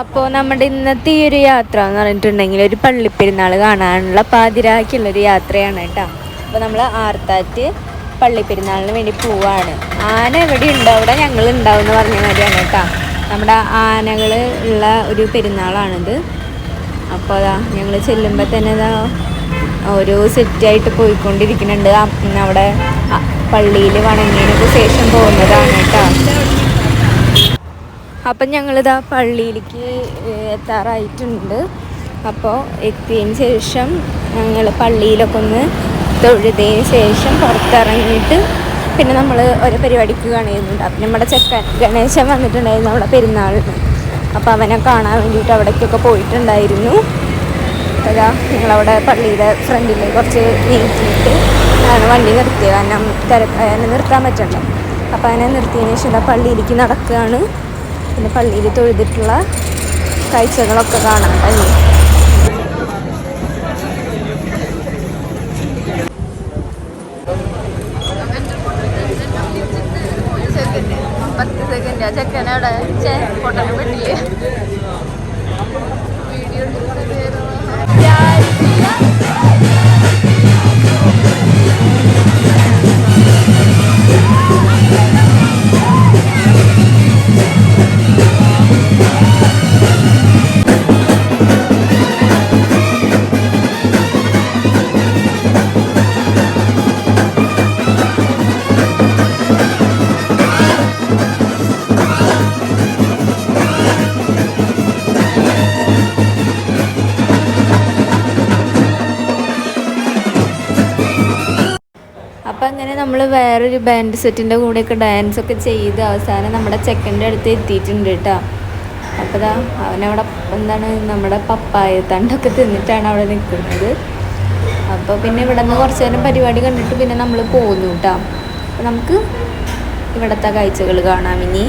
അപ്പോൾ നമ്മുടെ ഇന്നത്തെ ഈ ഒരു യാത്ര എന്ന് പറഞ്ഞിട്ടുണ്ടെങ്കിൽ ഒരു പള്ളിപ്പെരുന്നാൾ കാണാനുള്ള പാതിരാക്കുള്ളൊരു യാത്രയാണ് കേട്ടോ. അപ്പോൾ നമ്മൾ ആർത്താറ്റ് പള്ളിപ്പെരുന്നാളിന് വേണ്ടി പോവാണ്. ആന എവിടെ ഉണ്ടോ അവിടെ ഞങ്ങൾ ഉണ്ടാവും എന്ന് പറഞ്ഞ മാതിരിയാണ് കേട്ടോ. നമ്മുടെ ആനകൾ ഉള്ള ഒരു പെരുന്നാളാണിത്. അപ്പോൾ അതാ ഞങ്ങൾ ചെല്ലുമ്പോൾ തന്നെ ഇതാ ഒരു സെറ്റായിട്ട് പോയിക്കൊണ്ടിരിക്കുന്നുണ്ട്. അവിടെ പള്ളിയിൽ വണങ്ങിയതിനൊക്കെ ശേഷം പോകുന്നതാണ് കേട്ടോ. അപ്പം ഞങ്ങളിതാ പള്ളിയിലേക്ക് എത്താറായിട്ടുണ്ട്. അപ്പോൾ എത്തിയതിന് ശേഷം ഞങ്ങൾ പള്ളിയിലൊക്കെ ഒന്ന് തൊഴുതതിന് ശേഷം പുറത്തിറങ്ങിയിട്ട് പിന്നെ നമ്മൾ ഒരു പരിപാടിക്ക് കാണുന്നുണ്ട് അപ്പം നമ്മുടെ ചെക്കൻ ഗണേശൻ വന്നിട്ടുണ്ടായിരുന്നു നമ്മുടെ പെരുന്നാളിന്. അപ്പോൾ അവനെ കാണാൻ വേണ്ടിയിട്ട് അവിടേക്കൊക്കെ പോയിട്ടുണ്ടായിരുന്നു. അതാ ഞങ്ങളവിടെ പള്ളിയുടെ ഫ്രണ്ടിൽ കുറച്ച് നീക്കിയിട്ട് ആണ് വണ്ടി നിർത്തിയത്. കാരണം തിരക്ക് നിർത്താൻ പറ്റണ്ട. അപ്പോൾ അതിനെ നിർത്തിയതിന് ശേഷം പള്ളിയിലേക്ക് നടക്കുകയാണ്. പിന്നെ പള്ളിയിൽ തൊഴുതിട്ടുള്ള കാഴ്ചകളൊക്കെ കാണാം അല്ലേ? പത്ത് സെക്കൻഡ്. ഫോട്ടോ പെട്ടില്ലേ വീഡിയോ അപ്പം അങ്ങനെ നമ്മൾ വേറൊരു ബാൻഡ് സെറ്റിന്റെ കൂടെയൊക്കെ ഡാൻസ് ഒക്കെ ചെയ്ത് അവസാനം നമ്മുടെ ചെക്കന്റെ അടുത്ത് എത്തിയിട്ടുണ്ട് കേട്ടോ. അപ്പോൾ അവനവിടെ എന്താണ് നമ്മുടെ പപ്പായ തണ്ടൊക്കെ തിന്നിട്ടാണ് അവിടെ നിൽക്കുന്നത്. അപ്പോൾ പിന്നെ ഇവിടെ നിന്ന് കുറച്ച് നേരം പരിപാടി കണ്ടിട്ട് പിന്നെ നമ്മൾ പോന്നു കേട്ടോ. നമുക്ക് ഇവിടുത്തെ കാഴ്ചകൾ കാണാം ഇനി.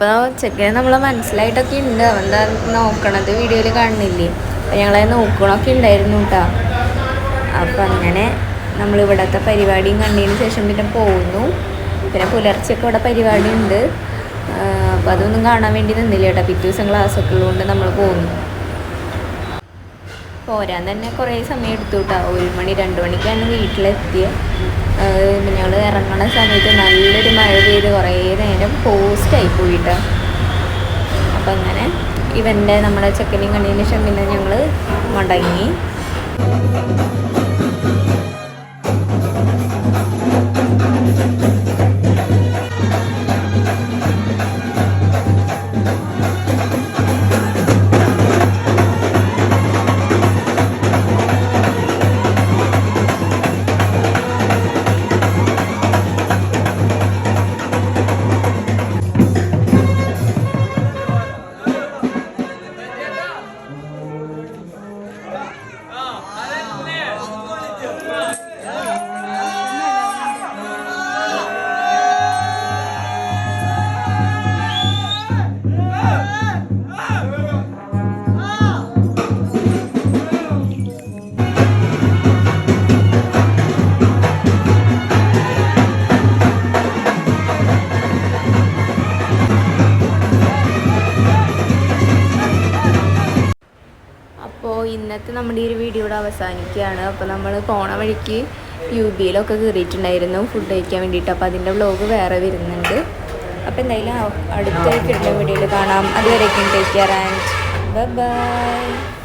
അപ്പോൾ ചെക്കനെ നമ്മൾ മനസ്സിലായിട്ടൊക്കെ ഉണ്ട് അവൻ നോക്കണത് വീഡിയോയിൽ കാണുന്നില്ലേ? അപ്പോൾ ഞങ്ങളെ നോക്കണമൊക്കെ ഉണ്ടായിരുന്നു കേട്ടോ അപ്പോൾ അങ്ങനെ നമ്മൾ ഇവിടുത്തെ പരിപാടിയും കണ്ടതിന് ശേഷം പിന്നെ പോകുന്നു പിന്നെ പുലർച്ചെയൊക്കെ ഇവിടെ പരിപാടി ഉണ്ട് അപ്പോൾ അതൊന്നും കാണാൻ വേണ്ടി നിന്നില്ല കേട്ടോ പിറ്റേ ദിവസം ക്ലാസ്സൊക്കെ ഉള്ളതുകൊണ്ട് നമ്മൾ പോകുന്നു പോരാൻ തന്നെ കുറേ സമയം എടുത്തു കേട്ടോ ഒരു മണി രണ്ട് മണിക്കാണ് വീട്ടിലെത്തിയത് ഞങ്ങൾ ഇറങ്ങണ സമയത്ത് നല്ലൊരു മഴ പെയ്ത് കുറേ നേരം പോസ്റ്റായി പോയിട്ടോ അപ്പം അങ്ങനെ ഇവന്റെ നമ്മുടെ ചെക്കനെയും ശേഷം പിന്നെ ഞങ്ങൾ മടങ്ങി. ഇന്നത്തെ നമ്മുടെ ഈ ഒരു വീഡിയോ അവസാനിക്കുകയാണ്. അപ്പോൾ നമ്മൾ പോണ വഴിക്ക് യു ബിയിലൊക്കെ കയറിയിട്ടുണ്ടായിരുന്നു. ഫുഡ് കഴിക്കാൻ വേണ്ടിയിട്ട്. അപ്പോൾ അതിന്റെ വ്ലോഗ് വേറെ വരുന്നുണ്ട്. അപ്പോൾ എന്തായാലും അടുത്ത വീഡിയോയിൽ കാണാം. അതുവരേക്കും ടേക്ക് കെയർ ആൻഡ് ബൈ